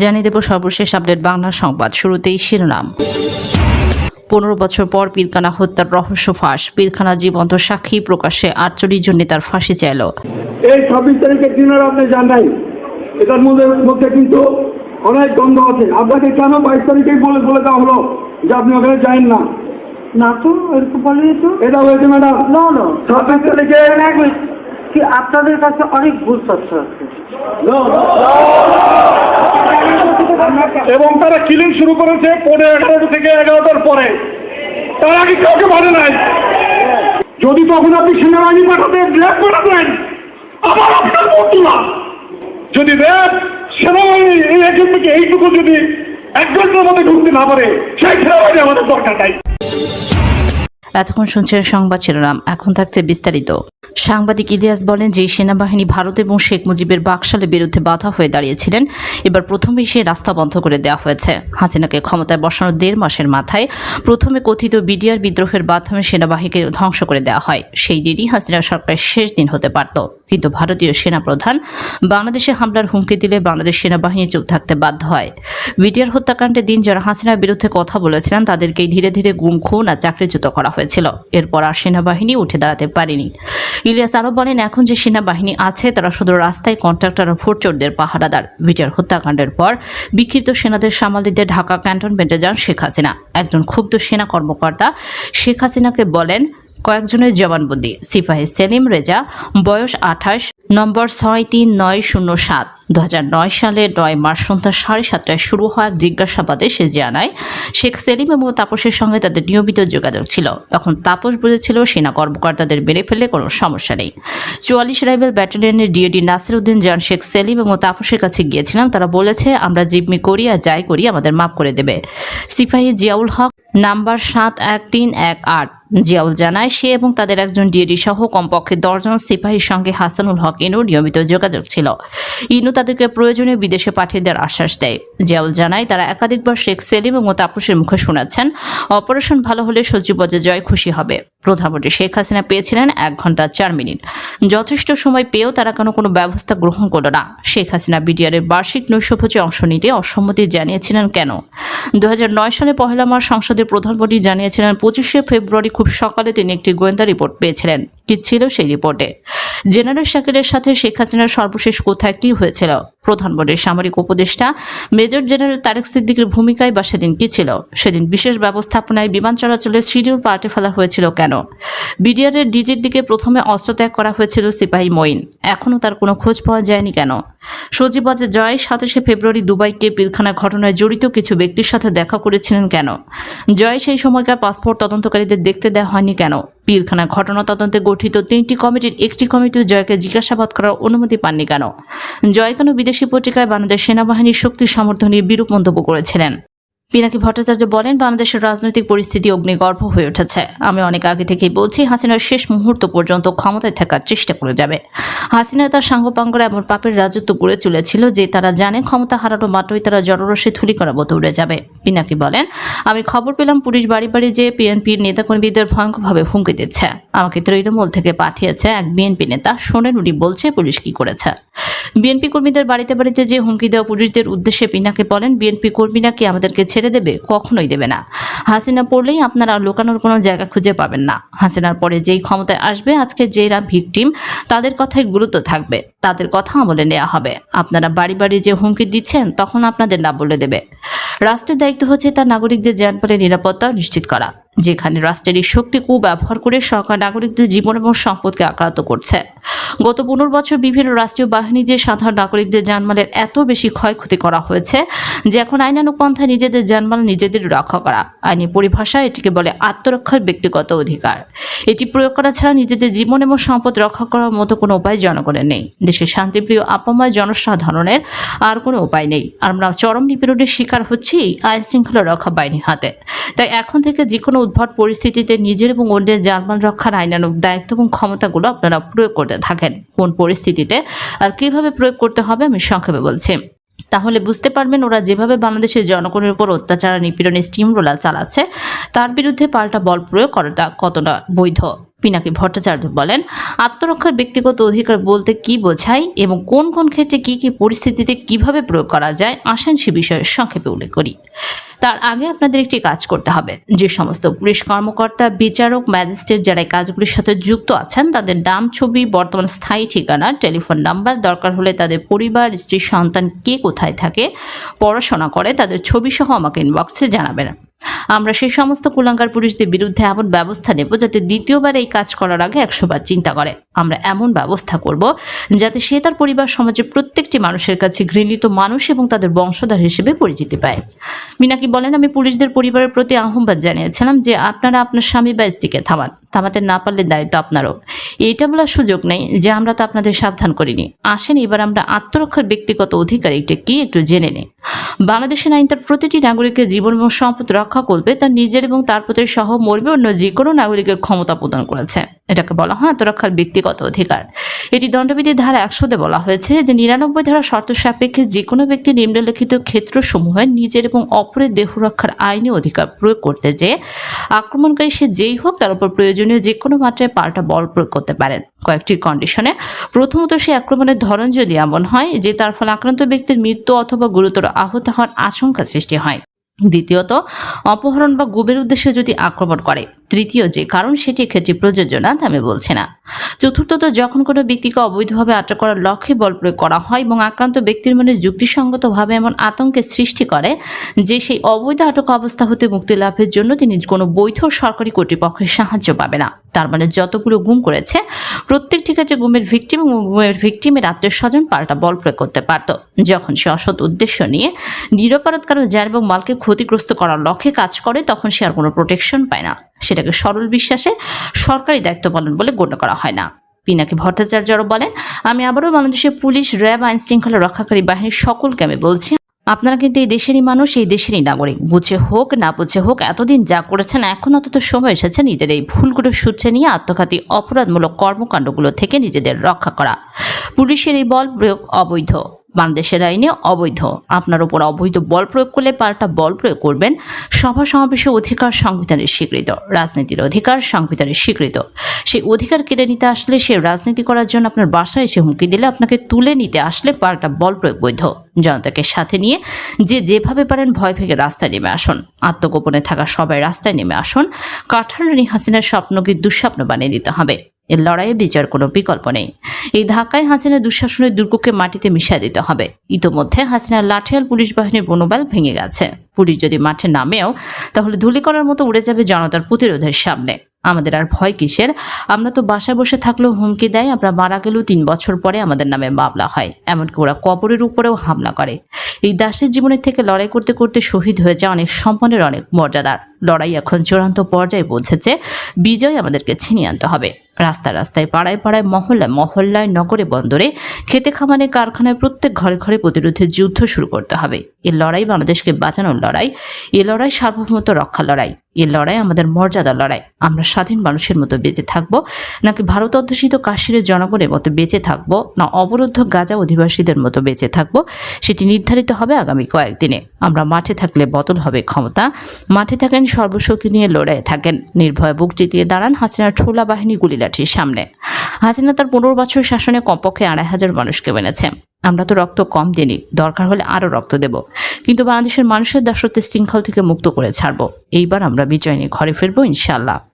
জানিয়ে দেব সর্বশেষ আপডেট বাংলা সংবাদ শুরুতেই শিরোনাম। পনেরো বছর পর পিলখানা হত্যার রহস্য ফাঁস। পিলখানা জীবন্ত সাক্ষী প্রকাশে আটচল্লিশ জন নেতার ফাঁসি চাইল। এই ছাব্বিশ তারিখের দিনের আপনি যান নাই এটার মধ্যে মধ্যে কিন্তু অনেক দ্বন্দ্ব আছে। আপনাকে কেন বাইশ তারিখেই বলে বলে দেওয়া হলো যে আপনি ওখানে যায়েন না? না তো এরকম বলেনি তো। এটা হয়েছে ম্যাডাম। না না। ছাব্বিশ তারিখে এক কি আপনাদের কাছে অনেক ভুল তথ্য আছে? এবং তারা কিলিং শুরু করেছে পনেরো এগারোটা থেকে এগারোটার পরে। তার আগে কাউকে মানে নাই। যদি তখন আপনি সেনাবাহিনী পাঠাতেন র্যাব পাঠাতেন, আবার আপনার বন্ধুরা যদি র্যাব সেনাবাহিনী, এই একজন থেকে এইটুকু যদি এক ঘণ্টার মধ্যে ঢুকতে না পারে, সেই সেনাবাহিনী আমাদের দরকার নাই। এতক্ষণ শুনছেন সংবাদ শিরোনাম, এখন থাকছে বিস্তারিত। সাংবাদিক ইলিয়াস বলেন যে সেনাবাহিনী ভারত এবং শেখ মুজিবের বাকশালের বিরুদ্ধে বাধা হয়ে দাঁড়িয়েছিলেন। এবার প্রথমেই সে রাস্তা বন্ধ করে দেওয়া হয়েছে। হাসিনাকে ক্ষমতায় বসানোর দেড় মাসের মাথায় প্রথমে কথিত বিডিআর বিদ্রোহের মাধ্যমে সেনাবাহিনীকে ধ্বংস করে দেওয়া হয়। সেই দিনই হাসিনা সরকারের শেষ দিন হতে পারত। কিন্তু ভারতীয় সেনাপ্রধান বাংলাদেশে হামলার হুমকি দিলে বাংলাদেশ সেনাবাহিনী চুপ থাকতে বাধ্য হয়। বিডিআর হত্যাকাণ্ডের দিন যারা হাসিনার বিরুদ্ধে কথা বলেছিলেন। তাদেরকেই ধীরে ধীরে গুম, খুন আর চাকরিচ্যুত করা হয়েছিল। এরপর আর সেনাবাহিনী উঠে দাঁড়াতে পারেনি। ইলিয়াস আরও বলেন, এখন যে সেনাবাহিনী আছে, তারা শুধু রাস্তায় কন্ট্রাক্টর ও ভোটচোরদের পাহারাদার। বিচার হত্যাকাণ্ডের পর বিক্ষিপ্ত সেনাদের সামাল দিতে ঢাকা ক্যান্টনমেন্টে যান শেখ হাসিনা। একজন ক্ষুব্ধ সেনা কর্মকর্তা শেখ হাসিনাকে বলেন, কয়েকজনের জবানবন্দি, সিপাহী সেলিম রেজা, বয়স আঠাশ, নম্বর ছয় তিন নয় শূন্য সাত। দু সালের নয় মার্চ সন্ধ্যা সাড়ে সাতটায় শুরু হওয়া জিজ্ঞাসাবাদে সে জানায়, শেখ সেলিম এবং তাপসের সঙ্গে তাদের নিয়মিত যোগাযোগ ছিল। তখন তাপস বুঝেছিল সেনা কর্মকর্তাদের মেরে ফেললে কোনো সমস্যা নেই। চুয়াল্লিশ রাইবেল ব্যাটালিয়নের ডিওডি নাসির উদ্দিন জান শেখ সেলিম এবং তাপসের কাছে গিয়েছিলাম। তারা বলেছে, আমরা জিম্মি করি আর যাই করি, আমাদের মাফ করে দেবে। সিপাহী জিয়াউল হক নাম্বার সাত এক তিন এক আট। জিয়াউল জানায়, সে এবং তাদের একজন ডিএডি সহ কমপক্ষে দশজন সিপাহীর সঙ্গে হাসানুল হক ইনুর নিয়মিত যোগাযোগ ছিল। ইনু তাদেরকে প্রয়োজনে বিদেশে পাঠিয়ে দেওয়ার আশ্বাস দেয়। জিয়াউল জানায়, তারা একাধিকবার শেখ সেলিম এবং তাপসের মুখে শোনাচ্ছেন অপারেশন ভালো হলে সচিবজে জয় খুশি হবে। প্রধানমন্ত্রী শেখ হাসিনা পেয়েছিলেন এক ঘণ্টা চার মিনিট। যথেষ্ট সময় পেয়েও তারা কেন, কোনো ব্যবস্থা গ্রহণ করল না। শেখ হাসিনা বিডিআরের বার্ষিক নৈশভোজে অংশ নিতে অসম্মতি জানিয়েছিলেন কেন? দু সালে পহেলা মার্চ সংসদের প্রধানমন্ত্রী জানিয়েছিলেন, পঁচিশে ফেব্রুয়ারি খুব সকালে তিনি একটি গোয়েন্দা রিপোর্ট পেয়েছিলেন। কি ছিল সেই রিপোর্টে? জেনারেল শাকিরের সাথে শেখ হাসিনার সর্বশেষ কোথায় কি হয়েছিল? প্রধানমন্ত্রীর সামরিক উপদেষ্টা মেজর জেনারেল তারেক সিদ্দিকের ভূমিকায় বা সেদিন কি ছিল? সেদিন বিশেষ ব্যবস্থাপনায় বিমান চলাচলের শিডিউল পাল্টে ফেলা হয়েছিল কেন? বিডিআরের ডিজির দিকে প্রথমে অস্ত্রত্যাগ করা হয়েছিল সিপাহী মঈন। এখনও তার কোনো খোঁজ পাওয়া যায়নি কেন? সজীবজে জয়, সাতাশে ফেব্রুয়ারি দুবাইকে পিলখানা ঘটনায় জড়িত কিছু ব্যক্তির সাথে দেখা করেছিলেন কেন? জয় সেই সময়কার পাসপোর্ট তদন্তকারীদের দেখতে দেওয়া হয়নি কেন? পিলখানা ঘটনা তদন্তে গঠিত তিনটি কমিটির একটি কমিটি জয়কে জিজ্ঞাসাবাদ করার অনুমতি পাননি কেন? জয় কেন বিদেশি পত্রিকায় বাংলাদেশ সেনাবাহিনীর শক্তি সামর্থ্য নিয়ে বিরূপ মন্তব্য করেছিলেন? পিনাকি ভট্টাচার্য বলেন, বাংলাদেশের রাজনৈতিক পরিস্থিতি অগ্নিগর্ভ হয়ে উঠেছে। আমি অনেক আগে থেকেই বলছি, হাসিনার শেষ মুহূর্ত পর্যন্ত ক্ষমতায় থাকার চেষ্টা করে যাবে। হাসিনা তার সাঙ্গপাঙ্গরা এমন পাপের রাজত্ব গড়ে চলেছিল যে তারা জানে ক্ষমতা হারানো মাত্রই তারা জনরসে থুলি করা মতো উড়ে যাবে। পিনাকি বলেন, আমি খবর পেলাম পুলিশ বাড়ি বাড়ি যে পিএনপির নেতাকর্মীদের ভয়ঙ্করভাবে হুমকি দিচ্ছে। আমাকে তৃণমূল থেকে পাঠিয়েছে এক বিএনপি নেতা। শোনেন, উনি বলছে পুলিশ কি করেছে। বিএনপি কর্মীদের বাড়িতে বাড়িতে যে হুমকি দেওয়া পুলিশদের উদ্দেশ্যে পিনাকে বলেন, বিএনপি কর্মীরা কি আমাদেরকে ছেড়ে দেবে? কখনোই দেবে না। হাসিনা পড়লেই আপনারা লুকানোর কোনো জায়গা খুঁজে পাবেন না। হাসিনার পরে যেই ক্ষমতায় আসবে, আজকে যেরা ভিকটিম তাদের কথাই গুরুত্ব থাকবে। তাদের কথা আমলে নেওয়া হবে। আপনারা বাড়ি বাড়ি যে হুমকি দিচ্ছেন, তখন আপনাদের না বলে দেবে। রাষ্ট্রের দায়িত্ব হচ্ছে তার নাগরিকদের যানবাহনের নিরাপত্তা নিশ্চিত করা। যেখানে রাষ্ট্রের এই শক্তি ব্যবহার করে সরকার নাগরিকদের জীবন এবং সম্পদকে আক্রান্ত করছে। গত পনেরো বছর বিভিন্ন রাষ্ট্রীয় বাহিনী যে সাধারণ নাগরিকদের জানমালের এত বেশি ক্ষয়ক্ষতি করা হয়েছে যে এখন আইনানুগ পন্থায় নিজেদের জানমাল নিজেদের রক্ষা করা। আইনি পরিভাষায় এটিকে বলে আত্মরক্ষার ব্যক্তিগত অধিকার। এটি প্রয়োগ করা ছাড়া নিজেদের জীবন এবং সম্পদ রক্ষা করার মতো কোনো উপায় জনগণের নেই। দেশের শান্তিপ্রিয় আপাময় জনসাধারণের আর কোনো উপায় নেই। আমরা চরম নিপীড়নের শিকার হচ্ছি আইন শৃঙ্খলা রক্ষা বাহিনীর হাতে। তাই এখন থেকে যে কোনো উদ্ভট পরিস্থিতিতে নিজের এবং অন্যের জার্মান রক্ষার আইনানুগ দায়িত্ব এবং ক্ষমতাগুলো আপনারা প্রয়োগ করতে থাকেন। কোন পরিস্থিতিতে আর কীভাবে প্রয়োগ করতে হবে আমি সংক্ষেপে বলছি। তাহলে বুঝতে পারবেন ওরা যেভাবে বাংলাদেশের জনগণের উপর অত্যাচার আর নিপীড়নের স্টিম রোলার চালাচ্ছে, তার বিরুদ্ধে পাল্টা বল প্রয়োগ করাটা কতটা বৈধ? পিনাকি ভট্টাচার্য বলেন, আত্মরক্ষার ব্যক্তিগত অধিকার বলতে কি বোঝায় এবং কোন কোন ক্ষেত্রে কি কি পরিস্থিতিতে কীভাবে প্রয়োগ করা যায়? আসেন সে বিষয়ে সংক্ষেপে উল্লেখ করি। তার আগে আপনাদের একটি কাজ করতে হবে। যে সমস্ত পুলিশ কর্মকর্তা, বিচারক, ম্যাজিস্ট্রেট যারা এই কাজগুলির সাথে যুক্ত আছেন, তাদের নাম, ছবি, বর্তমান স্থায়ী ঠিকানা, টেলিফোন নাম্বার, দরকার হলে তাদের পরিবার, স্ত্রী, সন্তান কে কোথায় থাকে, পড়াশোনা করে, তাদের ছবি সহ আমাকে ইনবক্সে জানাবেন। আমরা সেই সমস্ত কুলাঙ্কার পুলিশদের বিরুদ্ধে এমন ব্যবস্থা নেব যাতে দ্বিতীয়বার এই কাজ করার আগে একশোবার চিন্তা করে। আমরা এমন ব্যবস্থা করব যাতে সে তার পরিবার সমাজের প্রত্যেকটি মানুষের কাছে ঘৃণিত মানুষ এবং তাদের বংশধর হিসেবে পরিচিতি পায়। মিনাকি বলেন, আমি পুলিশদের পরিবারের প্রতি আহ্বান জানিয়েছিলাম যে আপনারা আপনার স্বামী বা স্ত্রীকে থামান। থামাতে না পারলে দায়িত্ব আপনারও। এইটা বলার সুযোগ নেই যে আমরা তো আপনাদের সাবধান করিনি। আসেন, এবার আমরা আত্মরক্ষার ব্যক্তিগত অধিকার এটা কি একটু জেনে নেই। বাংলাদেশের আইন তার প্রতিটি নাগরিকের জীবন এবং সম্পদ রক্ষা করবে তার নিজের এবং তার প্রতি সহ মরবে অন্য যে কোনো নাগরিকের ক্ষমতা প্রদান করেছে। এটাকে বলা হয় আত্মরক্ষার ব্যক্তিগত অধিকার। এটি দণ্ডবিধির ধারা একশোতে বলা হয়েছে যে নিরানব্বই ধারা শর্ত সাপেক্ষে যে কোনো ব্যক্তি নিম্নলিখিত ক্ষেত্রসমূহে নিজের এবং অপরের দেহ রক্ষার আইনি অধিকার প্রয়োগ করতে যে আক্রমণকারী সে যেই হোক, তার উপর প্রয়োজনীয় যে কোনো মাত্রায় পাল্টা বল প্রয়োগ করতে পারেন। কয়েকটি কন্ডিশনে। প্রথমত, সে আক্রমণের ধরন যদি এমন হয় যে তার ফলে আক্রান্ত ব্যক্তির মৃত্যু অথবা গুরুতর আহত হওয়ার আশঙ্কা সৃষ্টি হয়। দ্বিতীয়ত, অপহরণ বা গুবের উদ্দেশ্যে যদি আক্রমণ করে। তৃতীয় যে কারণ সেটি ক্ষেত্রে প্রযোজ্য না আমি বলছি না। চতুর্থত, যখন কোনো ব্যক্তিকে অবৈধভাবে আটক করার লক্ষ্যে বল প্রয়োগ করা হয় এবং আক্রান্ত ব্যক্তির মনে যুক্তিসঙ্গতভাবে এমন আতঙ্কের সৃষ্টি করে যে সেই অবৈধ আটক অবস্থা হতে মুক্তি লাভের জন্য তিনি কোনো বৈধ সরকারি কর্তৃপক্ষের সাহায্য পাবে না। তার মানে যতগুলো গুম করেছে, প্রত্যেকটি ক্ষেত্রে গুমের ভিকটিম এবং গুমের ভিকটিমের আত্মীয় স্বজন পাল্টা বল প্রয়োগ করতে পারত। যখন সে অসৎ উদ্দেশ্য নিয়ে নিরপরাধ কারও এবং মালকে ক্ষতিগ্রস্ত করার লক্ষ্যে কাজ করে, তখন সে আর কোনো প্রোটেকশন পায় না। সেটাকে সরল বিশ্বাসে সরকারি দায়িত্ব পালন বলে গণ্য করা হয় না। পিনাকি ভট্টাচার্য বলেন, আমি আবারও বাংলাদেশের পুলিশ, র্যাব, আইন শৃঙ্খলা রক্ষাকারী বাহিনীর সকলকে আমি বলছি, আপনারা কিন্তু এই দেশেরই মানুষ, এই দেশেরই নাগরিক। বুঝে হোক, না বুঝে হোক, এতদিন যা করেছেন, এখন অন্তত সময় এসেছে নিজেদের এই ভুলগুলো সূত্রে নিয়ে আত্মঘাতী অপরাধমূলক কর্মকাণ্ডগুলো থেকে নিজেদের রক্ষা করা। পুলিশের এই বল প্রয়োগ অবৈধ। বাংলাদেশের আইনে অবৈধ। আপনার উপর অবৈধ বল প্রয়োগ করলে পাল্টা বল প্রয়োগ করবেন সভা সমাবেশের অধিকার সংবিধানের স্বীকৃত, রাজনীতির অধিকার সংবিধানের স্বীকৃত। সেই অধিকার কেড়ে নিতে আসলে সে রাজনীতি করার জন্য আপনার বাসায় এসে হুমকি দিলে আপনাকে তুলে নিতে আসলে পাল্টা বল প্রয়োগ বৈধ। জনতাকে সাথে নিয়ে যে যেভাবে পারেন ভয় ভেঙে রাস্তায় নেমে আসুন। আত্মগোপনে থাকা সবাই রাস্তায় নেমে আসুন। কাঠারানি হাসিনার স্বপ্নকে দুঃস্বপ্ন বানিয়ে দিতে হবে। এর লড়াইয়ে বিচার কোনো বিকল্প নেই। এই ধাক্কায় হাসিনা দুঃশাসনের দুর্গকে মাটিতে মিশিয়ে দিতে হবে। ইতোমধ্যে হাসিনার লাঠিয়াল পুলিশ বাহিনীর বনবাল ভেঙে গেছে। পুলিশ যদি মাঠে নামেও, তাহলে ধুলি করার মতো উড়ে যাবে জনতার প্রতিরোধের সামনে। আমাদের আর ভয় কিসের? আমরা তো বাসায় বসে থাকলেও হুমকি দেয়, আমরা মারা গেলেও তিন বছর পরে আমাদের নামে মামলা হয়। এমনকি ওরা কবরের উপরেও হামলা করে। এই দাসের জীবনের থেকে লড়াই করতে করতে শহীদ হয়ে যায় অনেক সম্মানের অনেক মর্যাদার। লড়াই এখন চূড়ান্ত পর্যায়ে পৌঁছেছে। বিজয় আমাদেরকে ছিনিয়ে আনতে হবে। রাস্তায় রাস্তায়, পাড়ায় পাড়ায়, মহল্লায় মহল্লায়, নগরে বন্দরে খেতে খামানে কারখানায় প্রত্যেক ঘরে ঘরে প্রতিরোধের যুদ্ধ শুরু করতে হবে। এই লড়াই বাংলাদেশকে বাঁচানোর লড়াই, এ লড়াই সার্বভৌমত্ব রক্ষা লড়াই, এ লড়াই আমাদের মর্যাদা লড়াই। আমরা স্বাধীন মানুষের মতো বেঁচে থাকব, নাকি ভারত অধ্যুষিত কাশ্মীরের জনগণের মতো বেঁচে থাকব, না অবরুদ্ধ গাজা অধিবাসীদের মতো বেঁচে থাকব? সেটি নির্ধারিত হবে আগামী কয়েকদিনে। আমরা মাঠে থাকলে বদল হবে ক্ষমতা, মাঠে থাকেন সর্বশক্তি নিয়ে লড়াই থাকেন। নির্ভয় বুক জিতিয়ে দাঁড়ান হাসিনার ঠোলা বাহিনী গুলিলাঠির সামনে। হাসিনা তার পনেরো বছর শাসনে কমপক্ষে আড়াই হাজার মানুষকে মেনেছে। আমরা তো রক্ত কম দিনি দরকার হলে আরও রক্ত দেব। কিন্তু বাংলাদেশের মানুষের দাসত্বের শৃঙ্খল থেকে মুক্ত করে ছাড়ব। এইবার আমরা বিজয় নিয়ে ঘরে ফিরবো ইনশাল্লাহ